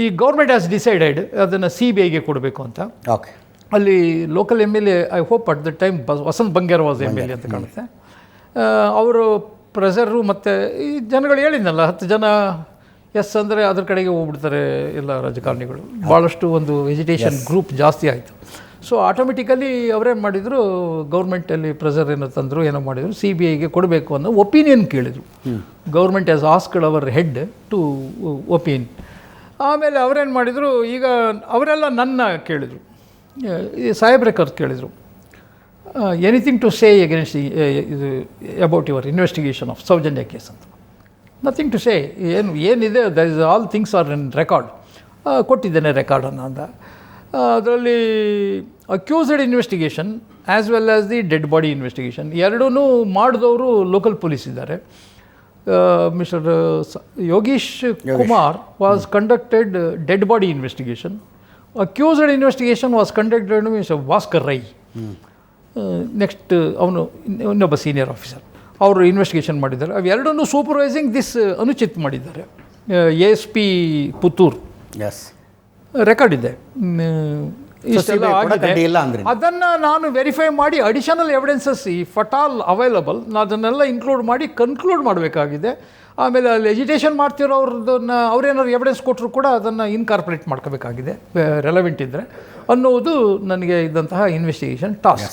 ಈ government has decided ಅದನ್ನು C B ಐಗೆ ಕೊಡಬೇಕು ಅಂತ. ಓಕೆ ಅಲ್ಲಿ local M L A I hope at the time Vasanth Bangera was M L A ಅಂತ ಕಾಣುತ್ತೆ. ಅವರು ಪ್ರೆಸರು ಮತ್ತು ಈ ಜನಗಳು ಹೇಳಿದ್ನಲ್ಲ ಹತ್ತು ಜನ ಎಸ್ ಅಂದರೆ ಅದ್ರ ಕಡೆಗೆ ಹೋಗ್ಬಿಡ್ತಾರೆ ಎಲ್ಲ ರಾಜಕಾರಣಿಗಳು. ಭಾಳಷ್ಟು ಒಂದು ವೆಜಿಟೇಷನ್ ಗ್ರೂಪ್ ಜಾಸ್ತಿ ಆಯಿತು. ಸೊ ಆಟೋಮೆಟಿಕಲಿ ಅವರೇನು ಮಾಡಿದರು ಗೌರ್ಮೆಂಟಲ್ಲಿ ಪ್ರೆಸರ್ ಏನೋ ತಂದರು ಏನೋ ಮಾಡಿದರು ಸಿ ಬಿ ಐಗೆ ಕೊಡಬೇಕು ಅನ್ನೋ ಒಪಿನಿಯನ್ ಕೇಳಿದರು. Government as asked our head to opinion ಆಮೇಲೆ ಅವರೇನು ಮಾಡಿದರು, ಈಗ ಅವರೆಲ್ಲ ನನ್ನ ಕೇಳಿದರು. ಸಾಹೇಬ್ರೆ ಕರ್ ಕೇಳಿದರು. ಎನಿಥಿಂಗ್ ಟು ಸೇ ಎಗೇನ್ಸ್ಟ್ ಇದು about your investigation of Sowjanya case ಅಂತ. ನಥಿಂಗ್ ಟು ಸೇ ಏನು, ಏನಿದೆ there is all things are in record ಕೊಟ್ಟಿದ್ದೇನೆ ರೆಕಾರ್ಡನ್ನು ಅಂತ. ಅದರಲ್ಲಿ accused investigation as well as the dead body investigation ಎರಡೂ ಮಾಡಿದವರು ಲೋಕಲ್ ಪೊಲೀಸ್ ಇದ್ದಾರೆ. Mister Yogish Kumar was conducted dead body investigation accused investigation was conducted mister Bhaskar Rai next ಅವನು ಇನ್ನೊಬ್ಬ senior officer ಅವರು ಇನ್ವೆಸ್ಟಿಗೇಷನ್ ಮಾಡಿದ್ದಾರೆ. ಅವೆರಡನ್ನೂ ಸೂಪರ್ವೈಸಿಂಗ್ ದಿಸ್ ಅನುಚಿತ್ ಮಾಡಿದ್ದಾರೆ. A S P Puttur. S record ಇದೆ. ಇಷ್ಟೆಲ್ಲ ಆಗಿದೆ. ಇಲ್ಲ ಅಂದ್ರಿ. ಅದನ್ನು ನಾನು ವೆರಿಫೈ ಮಾಡಿ ಅಡಿಷನಲ್ ಎವಿಡೆನ್ಸಸ್ ಈ ಫಟಾಲ್ ಅವೈಲಬಲ್ ಅದನ್ನೆಲ್ಲ ಇನ್ಕ್ಲೂಡ್ ಮಾಡಿ ಕನ್ಕ್ಲೂಡ್ ಮಾಡಬೇಕಾಗಿದೆ ಆಮೇಲೆ ಅಲ್ಲಿ ಎಜಿಟೇಷನ್ ಅವ್ರದ್ದನ್ನ ಅವ್ರೇನಾದ್ರು ಎವಿಡೆನ್ಸ್ ಕೊಟ್ಟರು ಕೂಡ ಅದನ್ನು ಇನ್ಕಾರ್ಪೊರೇಟ್ ಮಾಡ್ಕೋಬೇಕಾಗಿದೆ ರೆಲೆವೆಂಟ್ ಇದ್ದರೆ ಅನ್ನೋದು ನನಗೆ ಇದ್ದಂತಹ ಇನ್ವೆಸ್ಟಿಗೇಷನ್ ಟಾಸ್ಕ್